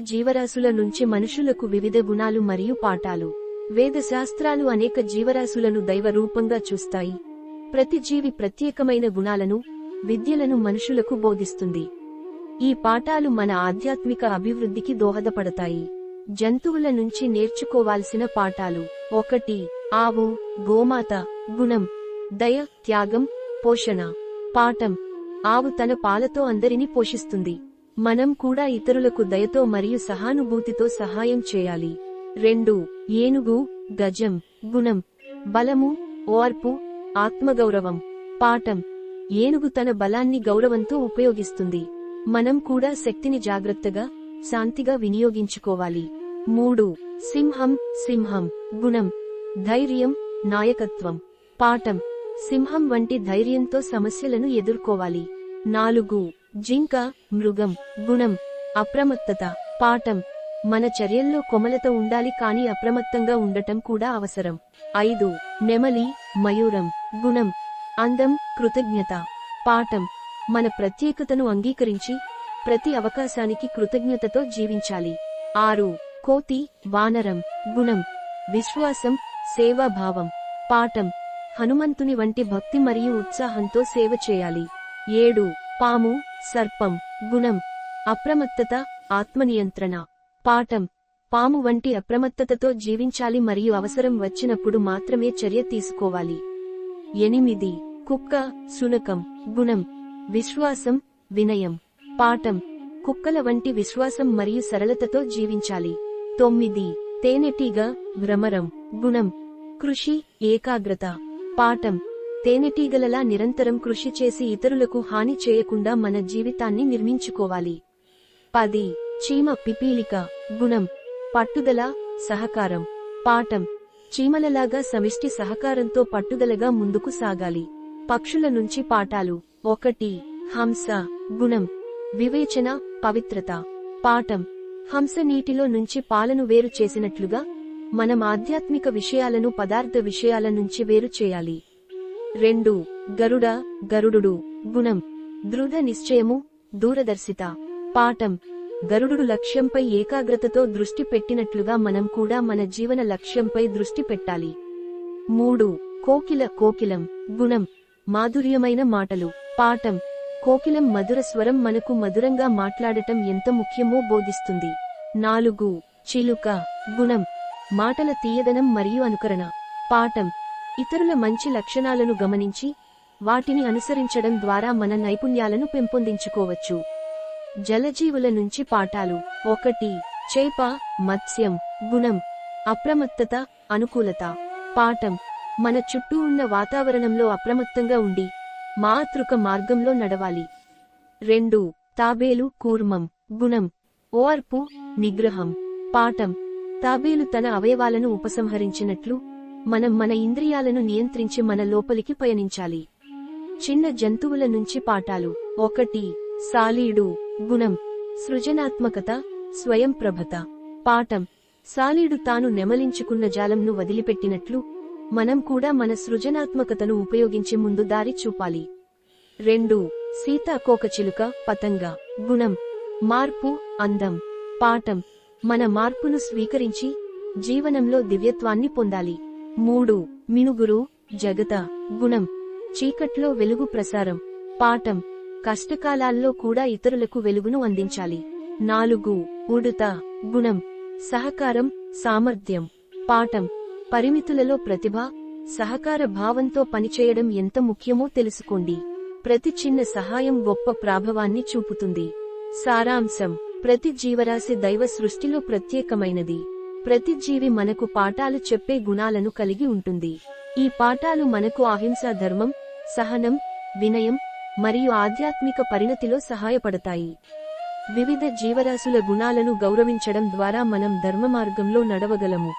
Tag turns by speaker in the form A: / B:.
A: జీవరాశుల నుంచి మనుషులకు వివిధ గుణాలు మరియు పాఠాలు. వేదశాస్త్రాలు అనేక జీవరాశులను దైవ రూపంగా చూస్తాయి. ప్రతి జీవి ప్రత్యేకమైన గుణాలను విద్యలను మనుషులకు బోధిస్తుంది. ఈ పాఠాలు మన ఆధ్యాత్మిక అభివృద్ధికి దోహదపడతాయి. జంతువుల నుంచి నేర్చుకోవాల్సిన పాఠాలు. ఒకటి ఆవు గోమాత గుణం దయ త్యాగం పోషణ. పాఠం. ఆవు తన పాలతో అందరినీ పోషిస్తుంది. మనం కూడా ఇతరులకు దయతో మరియు సహానుభూతితో సహాయం చేయాలి. రెండు ఏనుగు గజం గుణం బలము ఓర్పు ఆత్మగౌరవం. పాఠం ఏనుగు తన బలాన్ని గౌరవంతో ఉపయోగిస్తుంది. మనం కూడా శక్తిని జాగ్రత్తగా శాంతిగా వినియోగించుకోవాలి. మూడు సింహం సింహం గుణం ధైర్యం నాయకత్వం. పాఠం సింహం వంటి ధైర్యంతో సమస్యలను ఎదుర్కోవాలి. నాలుగు జింక మృగం గుణం అప్రమత్తత పాఠం. మన చర్యల్లో కొమలత ఉండాలి కాని అప్రమత్తంగా ఉండటం కూడా అవసరం. ఐదు. నెమలి మయూరం గుణం. అందం కృతజ్ఞత. పాఠం. మన ప్రత్యేకతను అంగీకరించి ప్రతి అవకాశానికి కృతజ్ఞతతో జీవించాలి. ఆరు. కోతి వానరం గుణం. విశ్వాసం సేవాభావం. పాఠం. హనుమంతుని వంటి భక్తి మరియు ఉత్సాహంతో సేవ చేయాలి. ఏడు. పాము సర్పం గుణం అప్రమత్తత ఆత్మనియంత్రణ. పాఠం. పాము వంటి అప్రమత్తతతో జీవించాలి మరియు అవసరం వచ్చినప్పుడు మాత్రమే చర్య తీసుకోవాలి. ఎనిమిది. కుక్క శునకం గుణం. విశ్వాసం వినయం. పాఠం. కుక్కల వంటి విశ్వాసం మరియు సరళతతో జీవించాలి. తొమ్మిది. తేనెటీగ భ్రమరం గుణం. కృషి ఏకాగ్రత. పాఠం. తేనెటీగలలా నిరంతరం కృషి చేసి ఇతరులకు హాని చేయకుండా మన జీవితాన్ని నిర్మించుకోవాలి. పది. చీమ పిపీలిక గుణం పట్టుదల సహకారం పాఠం. చీమలలాగా సమిష్టి సహకారంతో పట్టుదలగా ముందుకు సాగాలి. పక్షుల నుంచి పాఠాలు. ఒకటి. హంస గుణం. వివేచన పవిత్రత. పాఠం. హంస నీటిలో నుంచి పాలను వేరు చేసినట్లుగా మనం ఆధ్యాత్మిక విషయాలను పదార్థ విషయాల నుంచి వేరు చేయాలి. రెండు గరుడ గరుడు గుణం దృఢ నిశ్చయము దూరదర్శిత. పాఠం గరుడు లక్ష్యంపై ఏకాగ్రతతో దృష్టి పెట్టినట్లుగా మనం కూడా మన జీవన లక్ష్యంపై దృష్టి పెట్టాలి. మూడు కోకిల కోకిలం గుణం మాధుర్యమైన మాటలు. పాఠం కోకిలం మధుర స్వరం మనకు మధురంగా మాట్లాడటం ఎంత ముఖ్యమో బోధిస్తుంది. నాలుగు చిలుక గుణం మాటల తీయదనం మరియు అనుకరణ. పాఠం ఇతరుల మంచి లక్షణాలను గమనించి వాటిని అనుసరించడం ద్వారా మన నైపుణ్యాలను పెంపొందించుకోవచ్చు. జలజీవుల నుంచి పాఠాలు. ఒకటి చేప మత్స్యం గుణం. అప్రమత్తత అనుకూలత. పాఠం. మన చుట్టూ ఉన్న వాతావరణంలో అప్రమత్తంగా ఉండి మాతృక మార్గంలో నడవాలి. రెండు తాబేలు కూర్మం. గుణం. ఓర్పు నిగ్రహం. పాఠం. తాబేలు తన అవయవాలను ఉపసంహరించినట్లు మనం మన ఇంద్రియాలను నియంత్రించి మన లోపలికి పయనించాలి. చిన్న జంతువుల నుంచి పాఠాలు. ఒకటి సాలీడు గుణం. సృజనాత్మకత స్వయం ప్రభత. పాఠం. సాలీడు తాను నెమలించుకున్న జాలంను వదిలిపెట్టినట్లు మనం కూడా మన సృజనాత్మకతను ఉపయోగించి ముందు దారి చూపాలి. రెండు సీతాకోకచిలుక పతంగ. గుణం. మార్పు అందం. పాఠం. మన మార్పును స్వీకరించి జీవనంలో దివ్యత్వాన్ని పొందాలి. మూడు మినుగురు జగత గుణం. చీకట్లో వెలుగు ప్రసారం. పాఠం. కష్టకాలాల్లో కూడా ఇతరులకు వెలుగును అందించాలి. నాలుగు ఉడుత గుణం. సహకారం సామర్థ్యం. పాఠం. పరిమితులలో ప్రతిభ సహకార భావంతో పనిచేయడం ఎంత ముఖ్యమో తెలుసుకోండి. ప్రతి చిన్న సహాయం గొప్ప ప్రాభవాన్ని చూపుతుంది. సారాంశం. ప్రతి జీవరాశి దైవ సృష్టిలో ప్రత్యేకమైనది. ప్రతి జీవి మనకు పాఠాలు చెప్పే గుణాలను కలిగి ఉంటుంది. ఈ పాఠాలు మనకు అహింసా ధర్మం సహనం వినయం మరియు ఆధ్యాత్మిక పరిణతిలో సహాయపడతాయి. వివిధ జీవరాశుల గుణాలను గౌరవించడం ద్వారా మనం ధర్మ మార్గంలో నడవగలము.